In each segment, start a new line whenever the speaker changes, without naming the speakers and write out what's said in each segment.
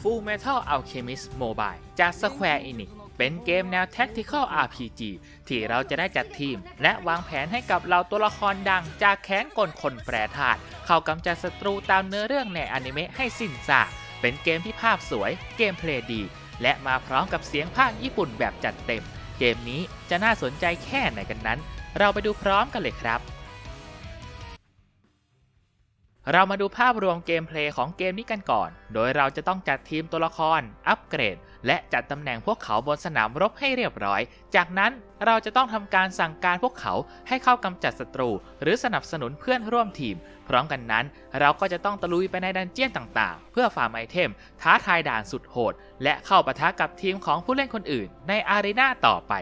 Full Metal Alchemist Mobile จาก Square Enix เป็นเกมแนว Tactical RPG ที่เราจะได้จัดทีม และวางแผนให้กับเราตัวละครดังจากแค้นกลคนแปรธาตุเข้ากำจัดศัตรูตามเนื้อเรื่องในอนิเมะให้สิ้นซากเป็นเกมที่ภาพสวย เกมเพลย์ดี และมาพร้อมกับเสียงภาคญี่ปุ่นแบบจัดเต็ม เกมนี้จะน่าสนใจแค่ไหนกันนั้น เราไปดูพร้อมกันเลยครับ เรามาดูภาพรวมเกมเพลย์ของเกมนี้กันก่อน โดยเราจะต้องจัดทีมตัวละคร อัปเกรด และจัดตำแหน่งพวกเขาบนสนามรบให้เรียบร้อย จากนั้นเราจะต้องทำการสั่งการพวกเขาให้เข้ากำจัดศัตรู หรือสนับสนุนเพื่อนร่วมทีม พร้อมกันนั้น เราก็จะต้องตะลุยไปในดันเจี้ยนต่างๆ เพื่อฟาร์มไอเทม ท้าทายด่านสุดโหด และเข้าปะทะกับทีมของผู้เล่นคนอื่น ในอารีนาต่อไป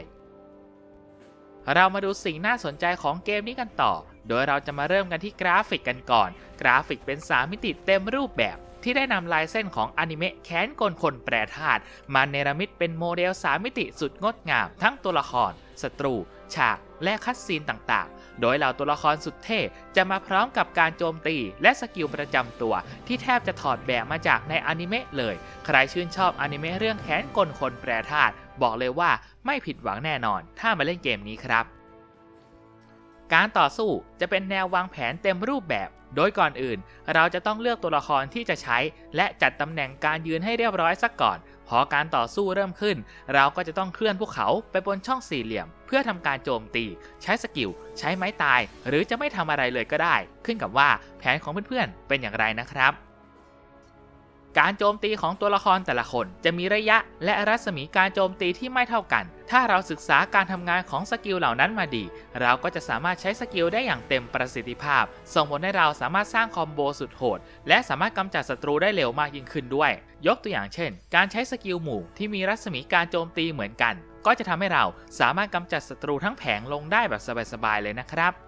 เรามาดูสิ่งน่าสนใจของเกมนี้กันต่อ โดยเราจะมาเริ่มกันที่กราฟิกกันก่อน กราฟิกเป็น 3 มิติเต็มรูปแบบ ที่ได้นำลายเส้นของอนิเมะแค้นกลคนแปรธาตุมาเนรมิตเป็นโมเดล 3 มิติสุดงดงาม ทั้งตัวละครศัตรู ฉาก และคัดซีนต่างๆ โดยเหล่าตัวละครสุดเท่จะมาพร้อมกับการโจมตี และสกิลประจำตัว ที่แทบจะถอดแบบมาจากในอนิเมะเลย ใครชื่นชอบอนิเมะเรื่องแค้นกลคนแปรธาตุบอกเลยว่าไม่ผิดหวังแน่นอน ถ้ามาเล่นเกมนี้ครับ การต่อสู้จะเป็นแนววางแผนเต็มรูปแบบ โดยก่อนอื่น เราจะต้องเลือกตัวละครที่จะใช้ และจัดตำแหน่งการยืนให้เรียบร้อยสักก่อน พอการต่อสู้เริ่มขึ้น เราก็จะต้องเคลื่อนพวกเขาไปบนช่องสี่เหลี่ยม เพื่อทำการโจมตี ใช้สกิล ใช้ไม้ตาย หรือจะไม่ทำอะไรเลยก็ได้ ขึ้นกับว่าแผนของเพื่อนๆเป็นอย่างไรนะครับ การโจมตีของตัวละครแต่ละคนจะมีระยะและรัศมีการโจมตีที่ไม่เท่ากัน ถ้าเราศึกษาการทำงานของสกิลเหล่านั้นมาดี เราก็จะสามารถใช้สกิลได้อย่างเต็มประสิทธิภาพ ส่งผลให้เราสามารถสร้างคอมโบสุดโหด และสามารถกำจัดศัตรูได้เร็วมากยิ่งขึ้นด้วย ยกตัวอย่างเช่น การใช้สกิลหมู่ที่มีรัศมีการโจมตีเหมือนกัน ก็จะทำให้เราสามารถกำจัดศัตรูทั้งแผงลงได้แบบสบายๆเลยนะครับ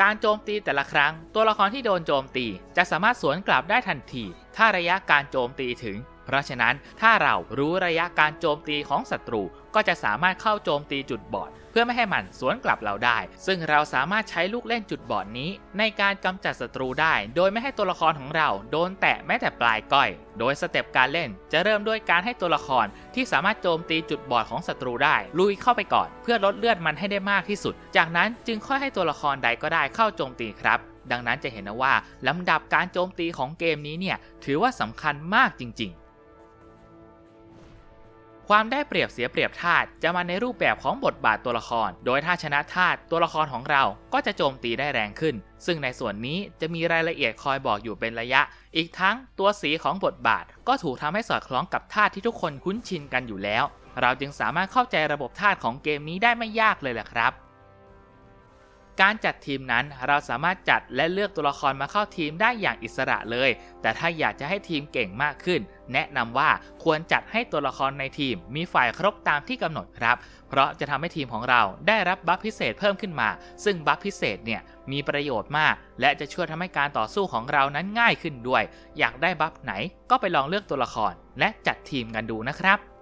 การโจมตีแต่ละครั้ง ตัวละครที่โดนโจมตี จะสามารถสวนกลับได้ทันที ถ้าระยะการโจมตีถึง เพราะฉะนั้นถ้าเรารู้ระยะการโจมตีของศัตรู ก็จะสามารถเข้าโจมตีจุดบอด เพื่อไม่ให้มันสวนกลับเราได้ ซึ่งเราสามารถใช้ลูกเล่นจุดบอดนี้ ในการกำจัดศัตรูได้ โดยไม่ให้ตัวละครของเราโดนแตะแม้แต่ปลายก้อย โดยสเต็ปการเล่นจะเริ่มด้วยการให้ตัวละครที่สามารถโจมตีจุดบอดของศัตรูได้ ลุยเข้าไปก่อน เพื่อลดเลือดมันให้ได้มากที่สุด จากนั้นจึงค่อยให้ตัวละครใดก็ได้เข้าโจมตีครับดังนั้นจะเห็นนะว่าลำดับการโจมตีของเกมนี้เนี่ยถือว่าสำคัญมากจริง ๆ ความได้เปรียบเสียเปรียบธาตุจะมาในรูปแบบของบทบาทตัวละคร โดยถ้าชนะธาตุตัวละครของเราก็จะโจมตีได้แรงขึ้น ซึ่งในส่วนนี้จะมีรายละเอียดคอยบอกอยู่เป็นระยะ อีกทั้งตัวสีของบทบาท ก็ถูกทำให้สอดคล้องกับธาตุที่ทุกคนคุ้นชินกันอยู่แล้ว เราจึงสามารถเข้าใจระบบธาตุของเกมนี้ได้ไม่ยากเลยแหละครับ การจัดทีมนั้นเราสามารถจัดและเลือกตัวละครมาเข้าทีมได้อย่างอิสระเลย แต่ถ้าอยากจะให้ทีมเก่งมากขึ้น แนะนำว่าควรจัดให้ตัวละครในทีมมีฝ่ายครบตามที่กำหนดครับ เพราะจะทำให้ทีมของเราได้รับบัฟพิเศษเพิ่มขึ้นมา ซึ่งบัฟพิเศษเนี่ยมีประโยชน์มาก และจะช่วยทำให้การต่อสู้ของเรานั้นง่ายขึ้นด้วย อยากได้บัฟไหนก็ไปลองเลือกตัวละคร และจัดทีมกันดูนะครับ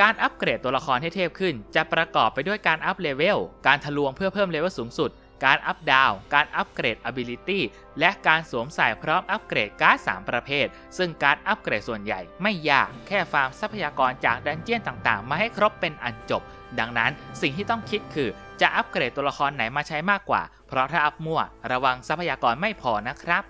การอัปเกรดตัวละครให้เทพขึ้น จะประกอบไปด้วยการอัพเลเวล การทะลวงเพื่อเพิ่มเลเวลสูงสุด การอัพดาว การอัปเกรด Ability และการสวมใส่พร้อมอัปเกรดการ์ด3ประเภท ซึ่งการอัปเกรดส่วนใหญ่ไม่ยาก แค่ฟาร์มทรัพยากรจากดันเจี้ยนต่างๆ มาให้ครบเป็นอันจบ ดังนั้นสิ่งที่ต้องคิดคือ จะอัปเกรดตัวละครไหนมาใช้มากกว่า เพราะถ้าอัพมั่ว ระวังทรัพยากรไม่พอนะครับ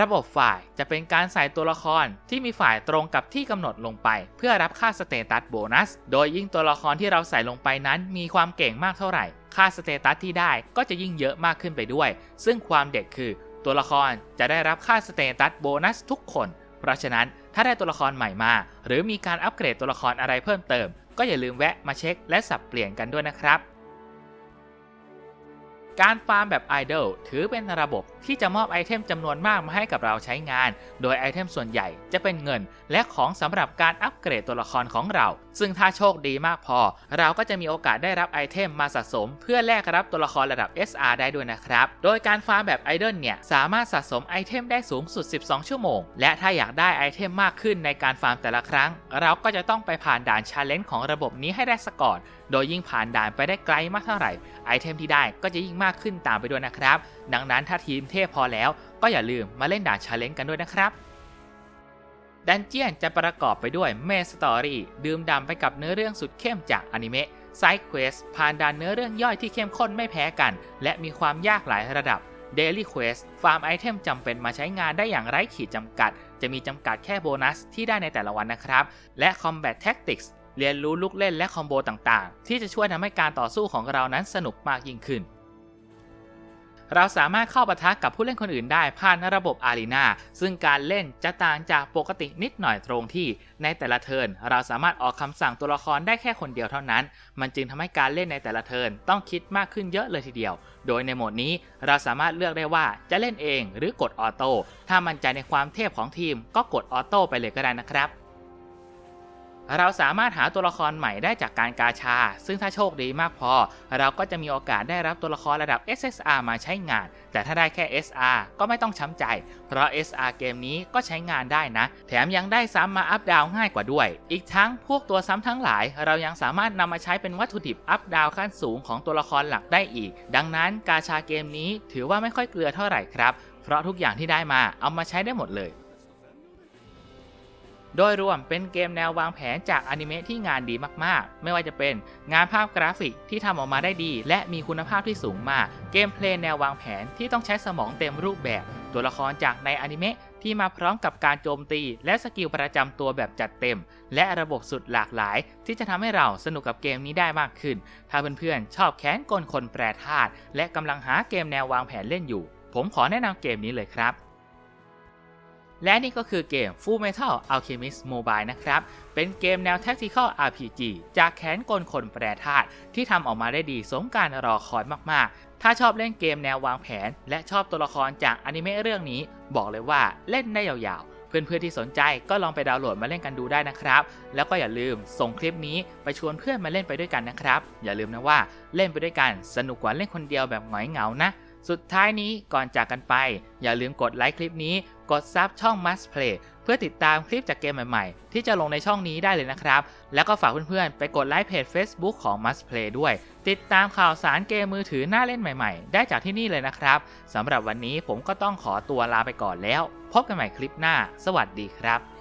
ระบบฝ่ายจะเป็นการใส่ตัวละครที่มีฝ่ายตรงกับที่กำหนดลงไป เพื่อรับค่าสเตตัสโบนัส โดยยิ่งตัวละครที่เราใส่ลงไปนั้น มีความเก่งมากเท่าไหร่ ค่าสเตตัสที่ได้ก็จะยิ่งเยอะมากขึ้นไปด้วย ซึ่งความเด็ดคือ ตัวละครจะได้รับค่าสเตตัสโบนัสทุกคน เพราะฉะนั้นถ้าได้ตัวละครใหม่มา หรือมีการอัปเกรดตัวละครอะไรเพิ่มเติม ก็อย่าลืมแวะมาเช็คและสับเปลี่ยนกันด้วยนะครับ การฟาร์มแบบไอดอลถือเป็นระบบที่จะมอบไอเทมจำนวนมากมาให้กับเราใช้งาน โดยไอเทมส่วนใหญ่จะเป็นเงิน และของสำหรับการอัปเกรดตัวละครของเรา ซึ่งถ้าโชคดีมากพอ เราก็จะมีโอกาสได้รับไอเทมมาสะสม เพื่อแลกรับตัวละครระดับ SR ได้ด้วยนะครับ โดยการฟาร์มแบบไอดอลเนี่ยสามารถสะสมไอเทมได้สูงสุด 12 ชั่วโมง และถ้าอยากได้ไอเทมมากขึ้นในการฟาร์มแต่ละครั้ง เราก็จะต้องไปผ่านด่านชาเลนจ์ของระบบนี้ให้ได้สก่อน โดยยิ่งผ่านด่านไปได้ไกลมากเท่าไหร่ไอเทมที่ได้ก็จะยิ่งมากขึ้นตามไปด้วยนะครับ ดังนั้นถ้าทีมเทพพอแล้วก็อย่าลืมมาเล่นด่านชาเลนจ์กันด้วยนะครับ ดันเจียนจะประกอบไปด้วยเมสตอรี่ดื่มด่ำไปกับเนื้อเรื่องสุดเข้มจากอนิเมะไซด์เควสผ่านด่านเนื้อเรื่องย่อยที่เข้มข้นไม่แพ้กัน และมีความยากหลายระดับ Daily Quest ฟาร์มไอเทมจำเป็นมาใช้งานได้อย่างไร้ขีดจำกัด จะมีจำกัดแค่โบนัสที่ได้ในแต่ละวันนะครับ และ Combat Tactics เรียนรู้ลูกเล่นและคอมโบต่างๆ ที่จะช่วยทำให้การต่อสู้ของเรานั้นสนุกมากยิ่งขึ้น เราสามารถเข้าปะทะกับผู้เล่นคนอื่นได้ผ่านระบบอารีนาซึ่งการเล่นจะต่างจากปกตินิดหน่อยตรงที่ ในแต่ละเทิร์นเราสามารถออกคำสั่งตัวละครได้แค่คนเดียวเท่านั้น มันจึงทำให้การเล่นในแต่ละเทิร์นต้องคิดมากขึ้นเยอะเลยทีเดียว โดยในโหมดนี้เราสามารถเลือกได้ว่าจะเล่นเองหรือกดออโต้ถ้ามั่นใจในความเทพของทีมก็กดออโต้ไปเลยก็ได้นะครับ เราสามารถหาตัวละครใหม่ได้จากการกาชา ซึ่งถ้าโชคดีมากพอ เราก็จะมีโอกาสได้รับตัวละครระดับ SSR มาใช้งาน แต่ถ้าได้แค่ SR ก็ไม่ต้องช้ำใจ เพราะ SR เกมนี้ก็ใช้งานได้นะ แถมยังได้ซ้ำมาอัพดาวง่ายกว่าด้วย อีกทั้งพวกตัวซ้ำทั้งหลาย เรายังสามารถนำมาใช้เป็นวัตถุดิบอัพดาวขั้นสูงของตัวละครหลักได้อีก ดังนั้นกาชาเกมนี้ถือว่าไม่ค่อยเกลือเท่าไหร่ครับ เพราะทุกอย่างที่ได้มาเอามาใช้ได้หมดเลย โดยรวมเป็นเกมแนววางแผนจากอนิเมะที่งานดีมากๆ ไม่ว่าจะเป็นงานภาพกราฟิกที่ทำออกมาได้ดี และมีคุณภาพที่สูงมาก เกมเพลย์แนววางแผนที่ต้องใช้สมองเต็มรูปแบบ ตัวละครจากในอนิเมะที่มาพร้อมกับการโจมตี และสกิลประจำตัวแบบจัดเต็ม และระบบสุดหลากหลาย ที่จะทำให้เราสนุกกับเกมนี้ได้มากขึ้น ถ้าเพื่อนๆชอบแค้นกลคนแปรธาตุและกำลังหาเกมแนววางแผนเล่นอยู่ ผมขอแนะนำเกมนี้เลยครับ และนี่ก็คือเกม Full Metal Alchemist Mobile นะครับ เป็นเกมแนว Tactical RPG จากแขนกลคนแปรธาตุที่ทำออกมาได้ดีสมการรอคอยมาก ๆ ถ้าชอบเล่นเกมแนววางแผน และชอบตัวละครจากอนิเมะเรื่องนี้ บอกเลยว่าเล่นได้ยาวๆ เพื่อนๆที่สนใจก็ลองไปดาวน์โหลดมาเล่นกันดูได้นะครับ แล้วก็อย่าลืมส่งคลิปนี้ไปชวนเพื่อนมาเล่นไปด้วยกันนะครับ อย่าลืมนะว่าเล่นไปด้วยกันสนุกกว่าเล่นคนเดียวแบบหงอยเหงานะ สุดท้ายนี้ก่อนจากกันไป อย่าลืมกดไลค์คลิปนี้ กดซับช่อง Must Play เพื่อติดตามคลิปจากเกมใหม่ๆ ที่จะลงในช่องนี้ได้เลยนะครับ แล้วก็ฝากเพื่อนๆ ไปกดไลค์เพจ Facebook ของ Must Play ด้วย ติดตามข่าวสารเกมมือถือหน่าเล่นใหม่ๆ ได้จากที่นี่เลยนะครับสำหรับวันนี้ผมก็ต้องขอตัวลาไปก่อนแล้ว พบกันใหม่คลิปหน้า สวัสดีครับ